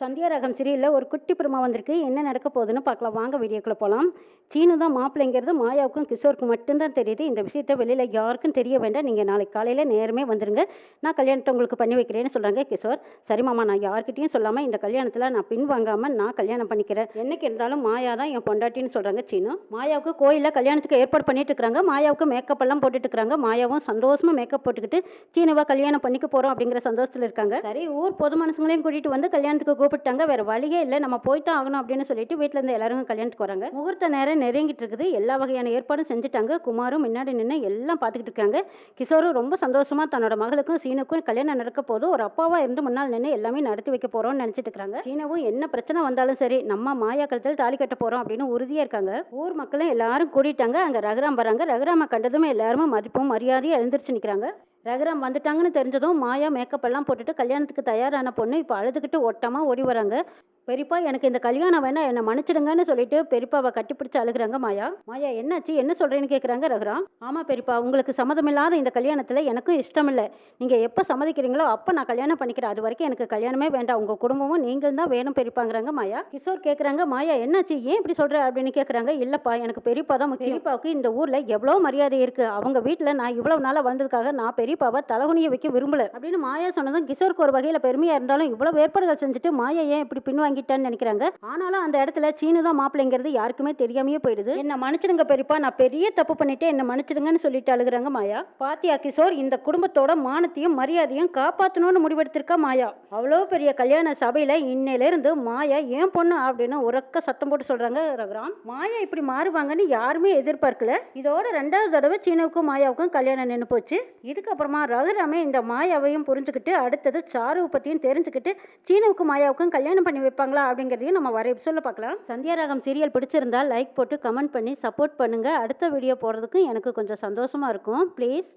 சந்தியா ரகம் சீரியலில் ஒரு குட்டி பிரமா வந்திருக்கு. என்ன நடக்க போகுதுன்னு பார்க்கலாம். வாங்க வீடியோக்குள்ளே போகலாம் சீனு தான் மாப்பிள்ளைங்கிறது மாயாவுக்கும் கிஷோருக்கும் மட்டும்தான் தெரியுது. இந்த விஷயத்த வெளியில் யாருக்கும் தெரிய வேண்டாம். நீங்கள் நாளைக்கு காலையில் நேரமே வந்துருங்க. நான் கல்யாணத்தை உங்களுக்கு பண்ணி வைக்கிறேன்னு சொல்கிறாங்க கிஷோர். சரி மாமா நான் யார்கிட்டையும் சொல்லாமல் இந்த கல்யாணத்தில் நான் பின் வாங்காமல் நான் கல்யாணம் பண்ணிக்கிறேன். என்னைக்கு இருந்தாலும் மாயா தான் என் பொண்டாட்டின்னு சொல்கிறாங்க சீனு. மாயாவுக்கு கோயிலில் கல்யாணத்துக்கு ஏற்பாடு பண்ணிட்டு இருக்கிறாங்க. மாயாவுக்கு மேக்கப் எல்லாம் போட்டுட்டு இருக்காங்க மாயாவும் சந்தோஷமாக மேக்கப் போட்டுக்கிட்டு சீனுவா கல்யாணம் பண்ணிக்க போகிறோம் அப்படிங்கிற சந்தோஷத்தில் இருக்காங்க. சரி ஊர் பொது மனுஷங்களையும் கூட்டிகிட்டு வந்து கல்யாணத்துக்கு கூப்பிட்டாங்க வேற வழியே இல்லை. நம்ம போய்தான் ஆகணும் அப்படின்னு சொல்லிட்டு வீட்டில் இருந்து எல்லாரும் கல்யாணத்துக்கு வராங்க. முகூர்த்த நேரம் நெருங்கிட்டு இருக்குது. எல்லா வகையான ஏற்பாடும் செஞ்சுட்டாங்க. குமாரும் முன்னாடி நின்று எல்லாம் பார்த்துக்கிட்டு இருக்காங்க. கிஷோரும் ரொம்ப சந்தோஷமா தன்னோட மகளுக்கும் சீனுக்கும் கல்யாணம் நடக்க போது ஒரு அப்பாவா இருந்து முன்னால் நின்று எல்லாமே நடத்தி வைக்க போறோம்னு நினைச்சிட்டு இருக்காங்க. சீனவும் என்ன பிரச்சனை வந்தாலும் சரி நம்ம மாயா கழுத்தில் தாலி கட்ட போறோம் அப்படின்னு உறுதியா இருக்காங்க. ஊர் மக்களும் எல்லாரும் கூட்டிட்டாங்க அங்க ரகுராம் வராங்க. ரகுராம கண்டதுமே எல்லாருமே மதிப்பும் மரியாதையும் எழுந்திரிச்சு நிக்கிறாங்க. ரகுராம் வந்துட்டாங்கன்னு தெரிஞ்சதும் மாயா மேக்கப் எல்லாம் போட்டுட்டு கல்யாணத்துக்கு தயாரான பொண்ணு இப்போ அழுதுகிட்டு ஓட்டமாக ஓடி வராங்க. பெரியப்பா எனக்கு இந்த கல்யாணம் வேணா என்னை மன்னிச்சிடுங்கன்னு சொல்லிட்டு பெரியப்பாவை கட்டிப்பிடிச்சு அழுகுறாங்க மாயா. மாயா என்னாச்சு? என்ன சொல்றேன்னு கேட்குறாங்க ரகுராம். ஆமா பெரியப்பா உங்களுக்கு சம்மதம் இல்லாத இந்த கல்யாணத்துல எனக்கும் இஷ்டம் இல்லை நீங்க எப்போ சம்மதிக்கிறீங்களோ அப்போ நான் கல்யாணம் பண்ணிக்கிறேன். அது வரைக்கும் எனக்கு கல்யாணமே வேண்டாம். உங்க குடும்பமும் நீங்கள் தான் வேணும் பெரியப்பாங்கிறாங்க மாயா. கிஷோர் கேட்குறாங்க மாயா என்னாச்சு? ஏன் இப்படி சொல்ற? அப்படின்னு கேட்குறாங்க இல்லப்பா எனக்கு பெரியப்பா தான் பெரியப்பாவுக்கு இந்த ஊர்ல எவ்வளோ மரியாதை இருக்கு. அவங்க வீட்டில் நான் இவ்வளவு நாளாக வந்ததுக்காக நான் பெரியப்பாவை தலகுனிய வைக்க விரும்பல. அப்படின்னு மாயா சொன்னதும் கிஷோருக்கு ஒரு வகையில பெருமையா இருந்தாலும் இவ்வளவு ஏற்பாடுகள் செஞ்சுட்டு மாயா ஏன் இப்படி பின்வாங்கிட்டான்னு நினைக்கிறாங்க. ஆனாலும் அந்த இடத்துல சீனு தான் மாப்பிள்ளைங்கிறது யாருக்குமே தெரியாமையே போயிடுது. என்ன மன்னிச்சிடுங்க பெரியப்பா நான் பெரிய தப்பு பண்ணிட்டு என்ன மன்னிச்சிடுங்கன்னு சொல்லிட்டு அழுகுறாங்க மாயா. பாத்தியா கிஷோர் இந்த குடும்பத்தோட மானத்தையும் மரியாதையும் காப்பாற்றணும்னு முடிவெடுத்திருக்கா மாயா. அவ்வளோ பெரிய கல்யாண சபையில இன்னையில இருந்து மாயா ஏன் பொண்ணு? அப்படின்னு உறக்க சத்தம் போட்டு சொல்றாங்க ரகுராம். மாயா இப்படி மாறுவாங்கன்னு யாருமே எதிர்பார்க்கல. இதோட ரெண்டாவது தடவை சீனாவுக்கும் மாயாவுக்கும் கல்யாணம் நின்று போச்சு. இதுக்கப்புறமா ரகுராமே இந்த மாயாவையும் புரிஞ்சுக்கிட்டு அடுத்தது சாருவை பத்தியும் தெரிஞ்சுக்கிட்டு சீனாவுக்கும் மாயாவுக்கும் கல்யாணம் பண்ணி இருப்பாங்களா அப்படிங்கிறதையும் நம்ம வர எபிசோடில் பார்க்கலாம். சந்தியா ராகம் சீரியல் பிடிச்சிருந்தால் லைக் போட்டு கமெண்ட் பண்ணி சப்போர்ட் பண்ணுங்கள் அடுத்த வீடியோ போடுறதுக்கும் எனக்கு கொஞ்சம் சந்தோஷமாக இருக்கும். ப்ளீஸ்